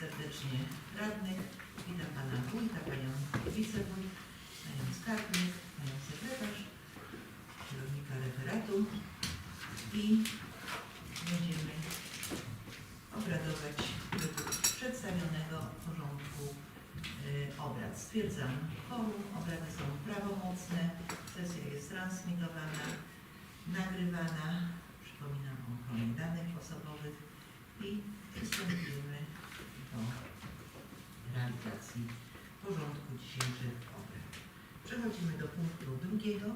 serdecznie radnych. Witam Pana Wójta, Panią Wicewójt, Panią Skarbnik, Panią Sekretarz, kierownika referatu i będziemy obradować według przedstawionego porządku y, obrad. Stwierdzam forum, obrady są prawomocne, sesja jest transmitowana, nagrywana. Przypominam o ochronie danych osobowych i przystępujemy do realizacji porządku dzisiejszych obrad. Przechodzimy do punktu drugiego.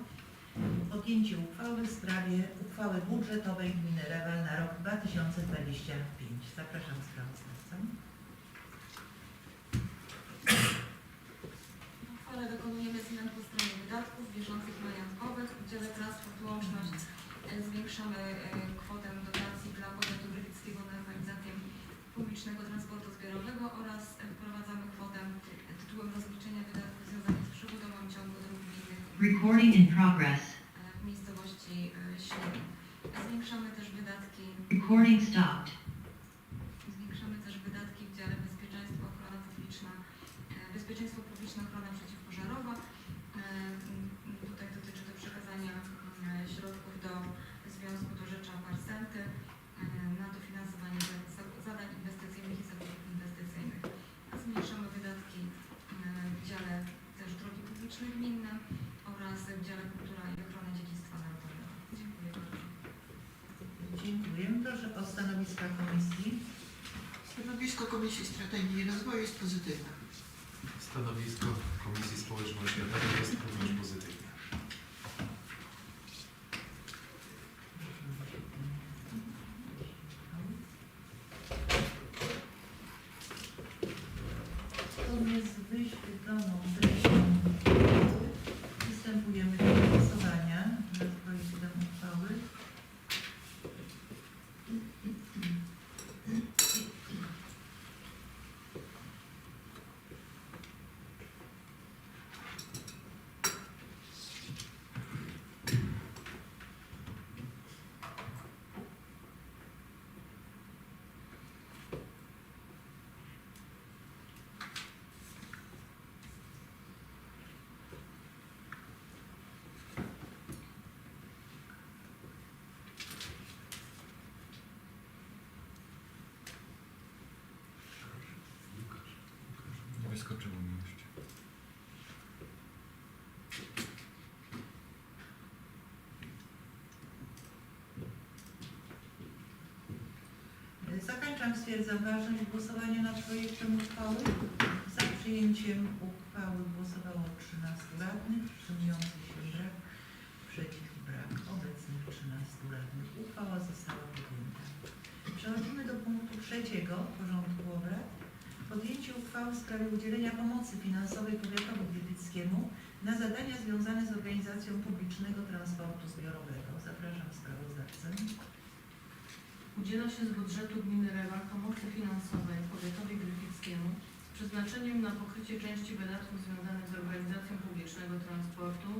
Podjęcie uchwały w sprawie uchwały budżetowej gminy na rok 2025. Zapraszam sprawozdawcę. Uchwale dokonujemy zmian po stronie wydatków bieżących majątkowych. W dziale transport łączność e, zwiększamy e, Recording in progress. e, w miejscowości e. Zwiększamy też wydatki Recording stopped. Zwiększamy też wydatki w dziale bezpieczeństwo, ochrona publiczna, e, bezpieczeństwo publiczne, ochrona przeciwpożarowa. E, m, Tutaj dotyczy to przekazania m, środków do Związku do Rzecza Parsenty e, na dofinansowanie za- zadań inwestycyjnych i zabiegów inwestycyjnych. Zmniejszamy wydatki e, w dziale też drogi publiczne gminne oraz w dziale kultura i ochrona dziedzictwa narodowego. Dziękuję bardzo. Dziękuję. Proszę o stanowiska komisji. Stanowisko Komisji Strategii i Rozwoju jest pozytywne. Stanowisko Komisji Społeczno-Oświatowej jest również pozytywne. Zgodnie z wyświetloną treścią uchwały przystępujemy do głosowania nad projektem uchwały. Nie wyskoczyło mi jeszcze. Zakończam, stwierdzam ważność głosowania nad projektem uchwały. Za przyjęciem uchwały głosowało 13 radnych, wstrzymujących się brak, przeciw brak, obecnych 13 radnych. Uchwała została podjęta. Przechodzimy do punktu trzeciego porządku obrad. Podjęcie uchwały w sprawie udzielenia pomocy finansowej powiatowi gliwickiemu na zadania związane z organizacją publicznego transportu zbiorowego. Zapraszam sprawozdawcę. Udziela się z budżetu gminy Rewal pomocy finansowej powiatowi gryfickiemu z przeznaczeniem na pokrycie części wydatków związanych z organizacją publicznego transportu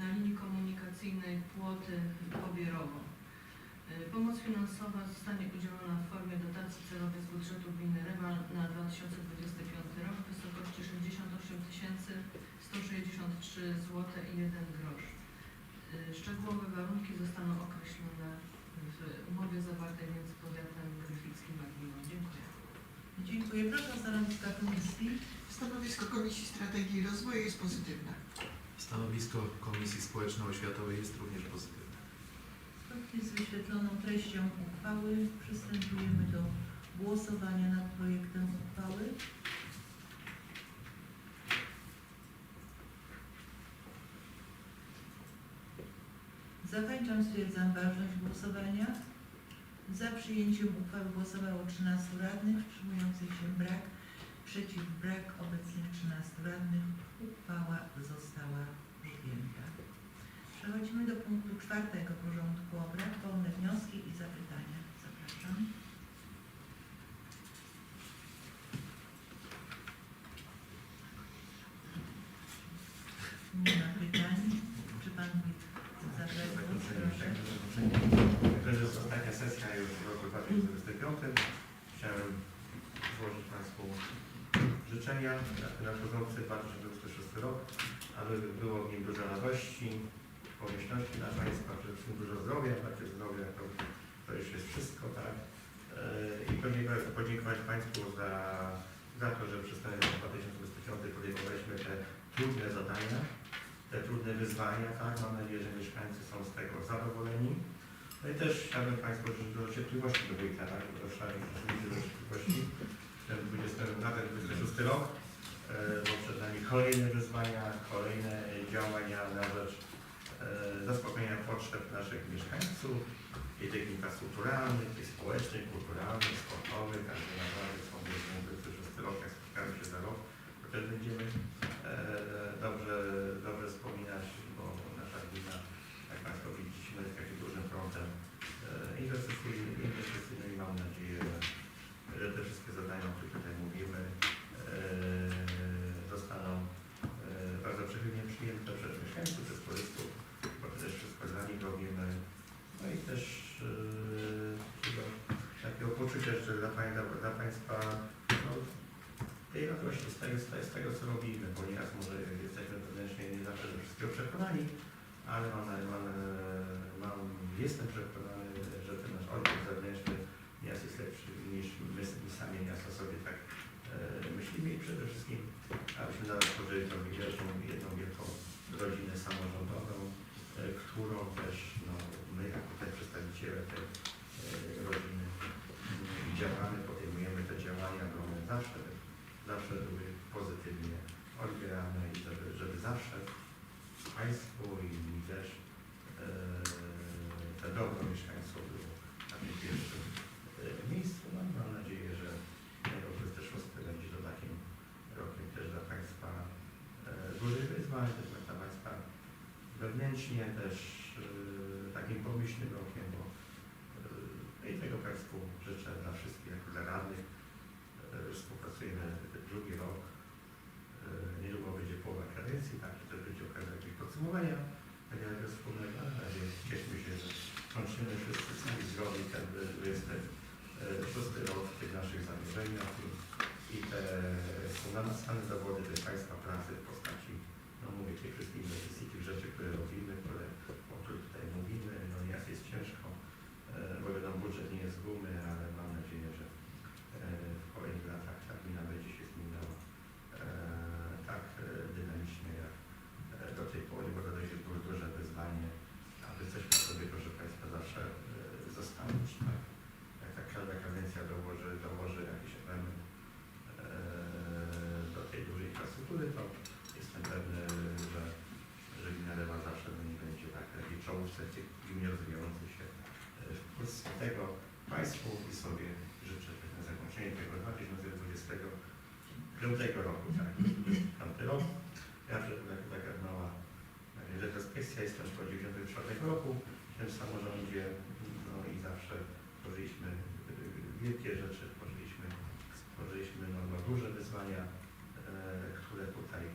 na linii komunikacyjnej Płoty-Pobierowo. Y, Pomoc finansowa zostanie udzielona w formie dotacji celowej z budżetu gminy Rewal na 2025 rok w wysokości 68 163 zł i 1 grosz. Y, Szczegółowe warunki zostaną określone w umowie zawartej między powiatem gryfickim a gminą. Dziękuję. Dziękuję. Proszę o stanowiska komisji. Stanowisko Komisji Strategii i Rozwoju jest pozytywne. Stanowisko Komisji Społeczno-Oświatowej jest również pozytywne. Zgodnie z wyświetloną treścią uchwały przystępujemy do głosowania nad projektem uchwały. Zakończam, stwierdzam ważność głosowania. Za przyjęciem uchwały głosowało 13 radnych, wstrzymujących się brak, przeciw brak, obecnych 13 radnych. Uchwała została przyjęta. Przechodzimy do punktu czwartego porządku obrad, wolne wnioski i zapytania. Zapraszam. Nie ma pytań. Czy pan chce zabrać głos? Proszę. To jest ostatnia sesja już w roku 2025. Chciałem złożyć Państwu życzenia na nadchodzący 2026 rok, aby było w nim dużo radości, pomyślności dla Państwa, przede wszystkim dużo zdrowia, takie zdrowie to, to już jest wszystko, tak? I podziękować, podziękować Państwu za, za to, że przez ten rok 2025 podejmowaliśmy te trudne zadania, te trudne wyzwania, tak? Mam nadzieję, że mieszkańcy są z tego zadowoleni. No i też chciałbym Państwu życzyć dużo cierpliwości do wujka, tak? Do szali, dużo cierpliwości. Ten 20, na ten 26 rok, e, bo przed nami kolejne wyzwania, kolejne działania na rzecz e, zaspokojenia potrzeb naszych mieszkańców, i tych infrastrukturalnych, i społecznych, kulturalnych, sportowych, także naprawdę są ten 26 rok, jak spotkamy się za rok, to też będziemy dobrze, dobrze wspominać, bo nasza gmina, jak Państwo widzicie, jest takim dużym frontem e, inwestycyjnym, i mam nadzieję, że, te wszystkie zadania, o których tutaj mówimy, e, zostaną e, bardzo przychylnie przyjęte przez mieszkańców, przez turystów, bo to też wszystko dla nich robimy. No i też e, takiego, poczucia, że dla, dla Państwa no, tej radości z tego, z tego, co robimy, bo nieraz może jesteśmy wewnętrznie nie zawsze do wszystkiego przekonani, ale mam, mam, mam, jestem przekonany, że ten nasz odbiór zewnętrzny nieraz jest lepszy niż my, my sami nieraz o sobie tak e, myślimy i przede wszystkim, abyśmy nawet stworzyli tą wielką, jedną wielką rodzinę samorządową, e, którą też no, my jako te przedstawiciele tej e, rodziny m, działamy, podejmujemy te działania, bo one zawsze, zawsze były pozytywnie odbierane i żeby, żeby zawsze Państwu i mi też e, te dobro mieszkańców było na tym pierwszym e, miejscu. No, i mam nadzieję, że rok 26 będzie to takim rokiem też dla Państwa e, też dla Państwa wewnętrznie też e, takim pomyślnym rokiem, bo e, i tego Państwu życzę dla wszystkich, jako dla radnych. E, Współpracujemy drugi rok. E, Niedługo będzie połowa kadencji, także to będzie okazja jakiegoś podsumowania takiego wspólnego. Razie cieszmy się, że kończymy wszyscy sami zdrowi ten 26 rok w tych naszych zamierzeniach i, te są namacalne dowody tej Państwa pracy w postaci, no mówię, tych wszystkich inwestycji, tych rzeczy, które robimy, które, o których tutaj mówimy. No nieraz jest ciężko, e, bo wiadomo, budżet nie jest z gumy, ale mam nadzieję, że e, w kolejnych latach ta gmina będzie się zmieniała e, tak e, dynamicznie jak e, do tej pory, bo to też jest było duże wyzwanie, aby coś po sobie, proszę Państwa, zawsze e, zostawić, tak? Jak ta każda kadencja dołoży, dołoży jakiś element e, do tej dużej infrastruktury, to jestem pewny, że, że gmina Lewa zawsze do niej będzie tak, takiej czołówce tych gmin rozwijających się e, w Polsce. Tego Państwu i sobie życzę tak na zakończenie tego 2025 roku, tak, tamty rok. Ja przed tak, taka mała e, retrospekcja, jestem z 1994 roku w tym samorządzie, no i zawsze tworzyliśmy e, wielkie rzeczy, tworzyliśmy, tworzyliśmy no, no, duże wyzwania, e, które tutaj e,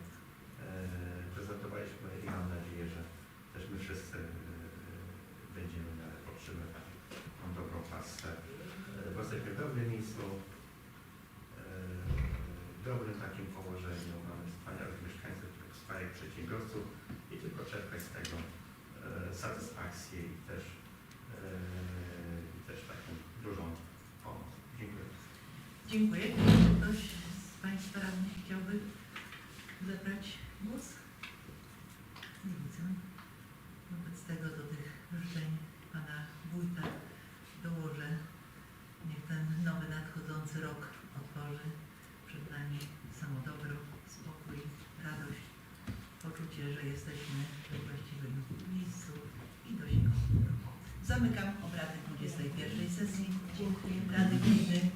prezentowaliśmy i mam nadzieję, że też my wszyscy e, będziemy podtrzymywać tą dobrą pasę, e, bo w dobrym miejscu, e, w dobrym takim położeniu, mamy wspaniałych mieszkańców, wspaniałych przedsiębiorców i tylko czerpać z tego e, satysfakcję i też, e, i też taką dużą pomoc. Dziękuję. Dziękuję. Czy ktoś z Państwa radnych chciałby zabrać głos? Nie widzę. Wobec tego do tych życzeń Pana Wójta dołożę. Niech ten nowy nadchodzący rok otworzy przed nami samo dobro, spokój, radość, poczucie, że jesteśmy we właściwym miejscu i dość Zamykam obrady 21 sesji. Dziękuję. Rady Gminy